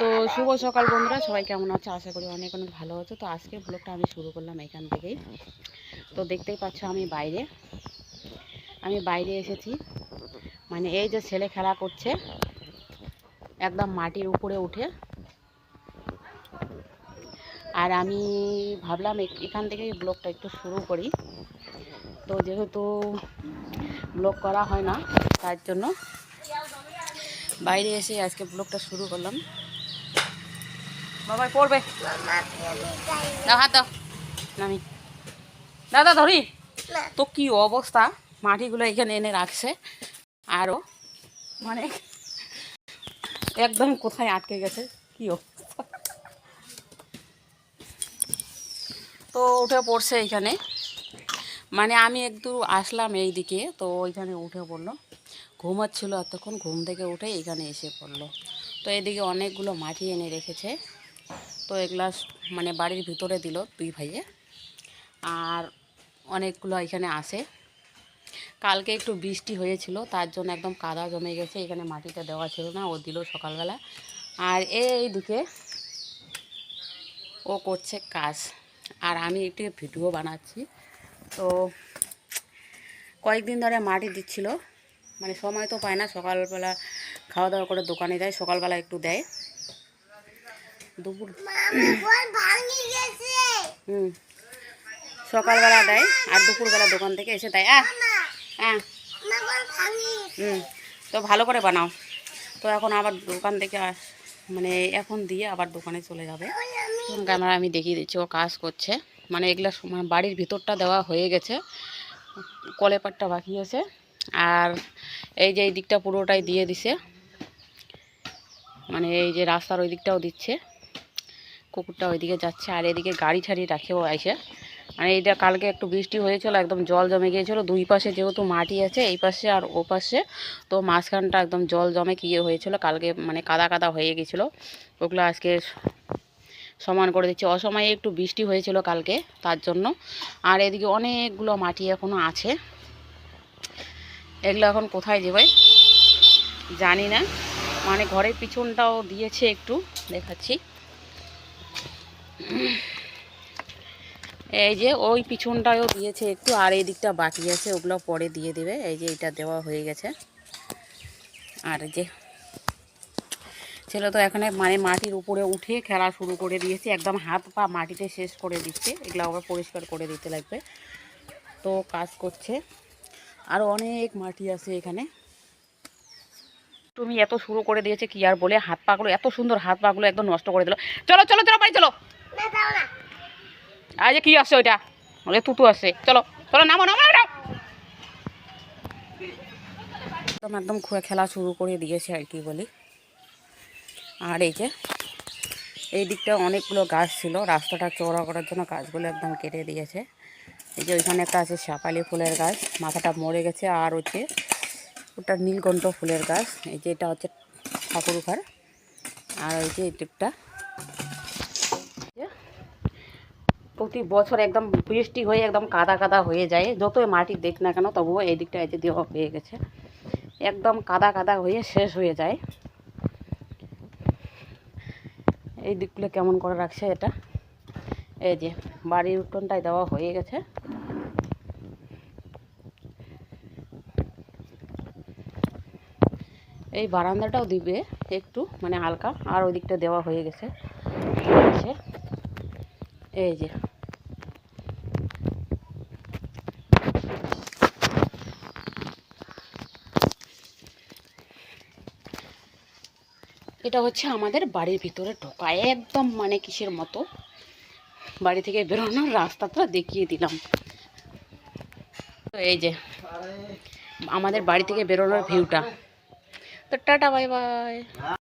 তো শুভ সকাল বন্ধুরা, সবাই কেমন আছে? আশা করি অনেক অনেক ভালো আছো। তো আজকের ব্লগটা আমি শুরু করলাম এখান থেকেই। তো দেখতেই পাচ্ছ আমি বাইরে। আমি বাইরে এসেছি। মানে এই যে ছেলে খেলা করছে, একদম মাটির উপরে উঠে। আর আমি ভাবলাম এখান থেকেই ব্লগটা একটু শুরু করি। তো যেহেতু ব্লগ করা হয় না, তার জন্য বাইরে এসে আজকে ব্লগটা শুরু করলাম। বাবাই পড়বে দাও হাত দাও। নামি। দাদা ধরি। তো কি অবস্থা? মাটিগুলো এখানে এনে রাখছে। আরও মানে একদম কোথায় আটকে গেছে? কি অবস্থা? তো উঠে পড়ছে এইখানে মানে আমি একটু আসলাম এই দিকে তো ওইখানে উঠে পড়ল। ঘুমাচ্ছিল, এতক্ষণ ঘুম থেকে উঠে এখানে এসে পড়ল। তো এদিকে অনেকগুলো মাটি এনে রেখেছে। তো এগুলা মানে বাড়ির ভিতরে দিল দুই ভাইয়ে। আর অনেকগুলো এখানে আসে কালকে একটু বৃষ্টি হয়েছিল, তার জন্য একদম কাদা জমে গেছে, এখানে মাটিটা দেওয়া ছিল না, ও দিল সকালবেলা। আর এই দিকে ও করছে কাজ। আর আমি একটু ভিডিও বানাচ্ছি। তো কয়েকদিন ধরে মাটি দিচ্ছিল মানে সময় তো পায় না সকালবেলা খাওয়া দাওয়া করে দোকানে যায় সকালবেলা একটু দেয়। দুপুর হুম সকালবেলা দেয় আর দুপুরবেলা দোকান থেকে এসে দেয়। আহ হ্যাঁ হুম তো ভালো করে বানাও। তো এখন আবার দোকান থেকে আস মানে এখন দিয়ে আবার দোকানে চলে যাবে। ক্যামেরা আমি দেখিয়ে দিচ্ছি ও কাজ করছে। মানে এগুলা মানে বাড়ির ভিতরটা দেওয়া হয়ে গেছে। কলেপাটটা বাকি আছে। আর এই যে এই দিকটা পুরোটাই দিয়ে দিছে। মানে এই যে রাস্তার ওই দিকটাও দিচ্ছে। কুকুরটা ওইদিকে যাচ্ছে আর এদিকে গাড়ি ছাড়ি রাখেও আইসে। মানে এইটা কালকে একটু বৃষ্টি হয়েছিল, একদম জল জমে গিয়েছিল। দুই পাশে যেহেতু মাটি আছে, এই পাশে আর ও পাশে, তো মাঝখানটা একদম জল জমে কিয়ে হয়েছিল, কালকে মানে কাদা কাদা হয়ে গেছিল ওগুলো আজকে সমান করে দিচ্ছে। অসময়ে একটু বৃষ্টি হয়েছিল কালকে, তার জন্য। আর এদিকে অনেকগুলো মাটি এখনও আছে। এগুলো এখন কোথায় যাবে জানি না। মানে ঘরের পিছনটাও দিয়েছে একটু, দেখাচ্ছি। এই যে ওই পিছনটাও দিয়েছে একটু, আর এই দিকটা বাকি আছে, ওগুলো পরে দিয়ে দেবে। এই যে এটা দেওয়া হয়ে গেছে। আর যে ছেলে তো এখানে মানে মাটির উপরে উঠে খেলা শুরু করে দিয়েছে, একদম হাত পা মাটিতে শেষ করে দিচ্ছে। এগুলো আবার পরিষ্কার করে দিতে লাগবে। তো কাজ করছে। আরও অনেক মাটি আছে এখানে। তুমি এত শুরু করে দিয়েছে কি আর বলে? হাত পাগুলো এত সুন্দর হাত পাগুলো একদম নষ্ট করে দিল। চলো চলো চলো বাড়ি চলো। আর যে কি আসছে ওইটা? ওরে তুতু আসছে চলো চলো নামো নামো একদম একদম খুঁয়ে খেলা শুরু করে দিয়েছে আর কি বলি। আর এই যে এই দিকটা অনেকগুলো গাছ ছিল। রাস্তাটা চওড়া করার জন্য গাছগুলো একদম কেটে দিয়েছে। এই যে ওইখানে একটা আছে শাপালি ফুলের গাছ, মাথাটা মরে গেছে। আর হচ্ছে ওটা নীলকণ্ঠ ফুলের গাছ, এই যে এটা হচ্ছে ঠাকুর ঘর। আর ওই যে দিকটা প্রতি বছর একদম বৃষ্টি হয়ে একদম কাদা কাদা হয়ে যায়। যতই মাটি দেখ না কেন, তবুও এই দিকটা এই যে দেওয়া হয়ে গেছে। একদম কাদা কাদা হয়ে শেষ হয়ে যায়। এই দিকগুলো কেমন করে রাখছে এটা? এই যে বাড়ির উঠোনটায় দেওয়া হয়ে গেছে। এই বারান্দাটাও দিবে একটু মানে হালকা, আর ওই দিকটা দেওয়া হয়ে গেছে। এই যে। এটা হচ্ছে আমাদের বাড়ির ভিতরে ঢোকা, একদম মানে কিসের মতো। বাড়ি থেকে বেরোনোর রাস্তাটা দেখিয়ে দিলাম। তো এই যে, আমাদের বাড়ি থেকে বেরোনোর ভিউটা। তো টাটা, বাই বাই।